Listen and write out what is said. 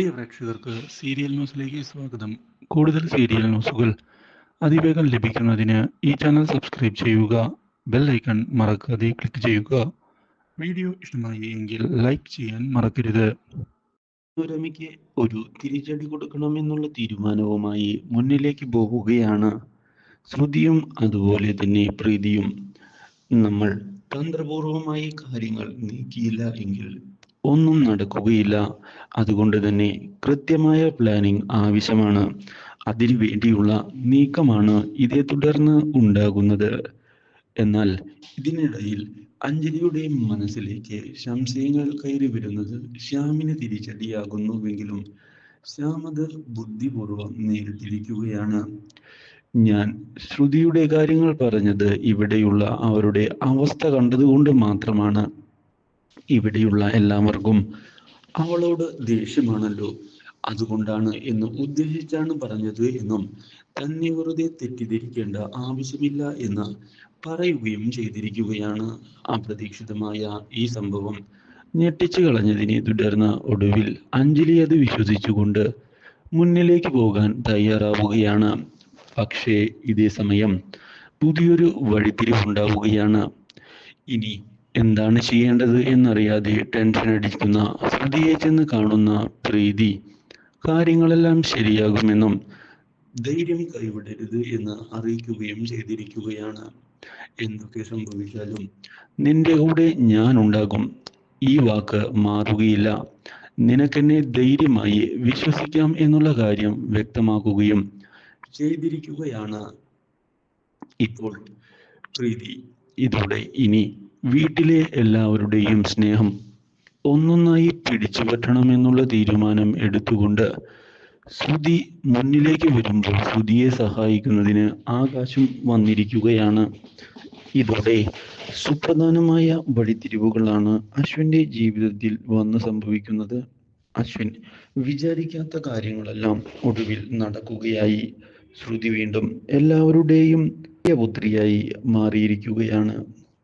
പ്രിയ പ്രേക്ഷകർക്ക് സീരിയൽ ന്യൂസിലേക്ക് സ്വാഗതം. കൂടുതൽ സീരിയൽ ന്യൂസുകൾ അതിവേഗം ലഭിക്കുന്നതിന് ഈ ചാനൽ സബ്സ്ക്രൈബ് ചെയ്യുക ബെൽ ഐക്കൺ മറക്കാതെ ക്ലിക്ക് ചെയ്യുക. വീഡിയോ ഇഷ്ടമായി എങ്കിൽ ലൈക്ക് ചെയ്യാൻ മറക്കരുത്. മനോരമയ്ക്ക് ഒരു തിരിച്ചടി കൊടുക്കണമെന്നുള്ള തീരുമാനവുമായി മുന്നിലേക്ക് പോവുകയാണ് ശ്രുതിയും അതുപോലെ തന്നെ പ്രീതിയും. നമ്മൾ തന്ത്രപൂർവമായി കാര്യങ്ങൾ നീക്കിയില്ല എങ്കിൽ ഒന്നും നടക്കുകയില്ല. അതുകൊണ്ട് തന്നെ കൃത്യമായ പ്ലാനിംഗ് ആവശ്യമാണ്. അതിനു വേണ്ടിയുള്ള നീക്കമാണ് ഇതേ തുടർന്ന് ഉണ്ടാകുന്നത്. എന്നാൽ ഇതിനിടയിൽ അഞ്ജലിയുടെ മനസ്സിലേക്ക് സംശയങ്ങൾ കയറി വരുന്നത് ശ്യാമിന് തിരിച്ചടിയാകുന്നുവെങ്കിലും ശ്യാമത് ബുദ്ധിപൂർവം നേരിട്ടിരിക്കുകയാണ്. ഞാൻ ശ്രുതിയുടെ കാര്യങ്ങൾ പറഞ്ഞത് ഇവിടെയുള്ള അവരുടെ അവസ്ഥ കണ്ടതുകൊണ്ട് മാത്രമാണ്. ഇവിടെയുള്ള എല്ലാവർക്കും അവളോട് ദേഷ്യമാണല്ലോ. അതുകൊണ്ടാണ് എന്ന് ഉദ്ദേശിച്ചാണ് പറഞ്ഞത് എന്നും തന്നെ വെറുതെ തെറ്റിദ്ധരിക്കേണ്ട ആവശ്യമില്ല എന്ന് പറയുകയും ചെയ്തിരിക്കുകയാണ് അപ്രതീക്ഷിതമായ ഈ സംഭവം. ഞെട്ടിച്ചു കളഞ്ഞതിനെ തുടർന്ന് ഒടുവിൽ അഞ്ജലി അത് വിശ്വസിച്ചുകൊണ്ട് മുന്നിലേക്ക് പോകാൻ തയ്യാറാവുകയാണ്. പക്ഷേ ഇതേ സമയം പുതിയൊരു വഴിത്തിരിവുണ്ടാവുകയാണ്. ഇനി എന്താണ് ചെയ്യേണ്ടത് എന്നറിയാതെ ടെൻഷൻ അടിക്കുന്ന ശ്രുതിയെ ചെന്ന് കാണുന്ന പ്രീതി. കാര്യങ്ങളെല്ലാം ശരിയാകുമെന്നും ധൈര്യം കൈവിടരുത് എന്ന് അറിയിക്കുകയും ചെയ്തിരിക്കുകയാണ്. എന്തൊക്കെ സംഭവിച്ചാലും നിന്റെ കൂടെ ഞാൻ ഉണ്ടാകും. ഈ വാക്ക് മാറുകയില്ല. നിനക്കെന്നെ ധൈര്യമായി വിശ്വസിക്കാം എന്നുള്ള കാര്യം വ്യക്തമാക്കുകയും ചെയ്തിരിക്കുകയാണ് ഇപ്പോൾ പ്രീതി. ഇതോടെ ഇനി വീട്ടിലെ എല്ലാവരുടെയും സ്നേഹം ഒന്നൊന്നായി പിടിച്ചു പറ്റണമെന്നുള്ള തീരുമാനം എടുത്തുകൊണ്ട് ശ്രുതി മുന്നിലേക്ക് വരുമ്പോൾ ശ്രുതിയെ സഹായിക്കുന്നതിന് ആകാശം വന്നിരിക്കുകയാണ്. ഇതോടെ സുപ്രധാനമായ വഴിത്തിരിവുകളാണ് അശ്വിന്റെ ജീവിതത്തിൽ വന്ന് സംഭവിക്കുന്നത്. അശ്വിൻ വിചാരിക്കാത്ത കാര്യങ്ങളെല്ലാം ഒടുവിൽ നടക്കുകയായി. ശ്രുതി വീണ്ടും എല്ലാവരുടെയും പുത്രിയായി മാറിയിരിക്കുകയാണ്.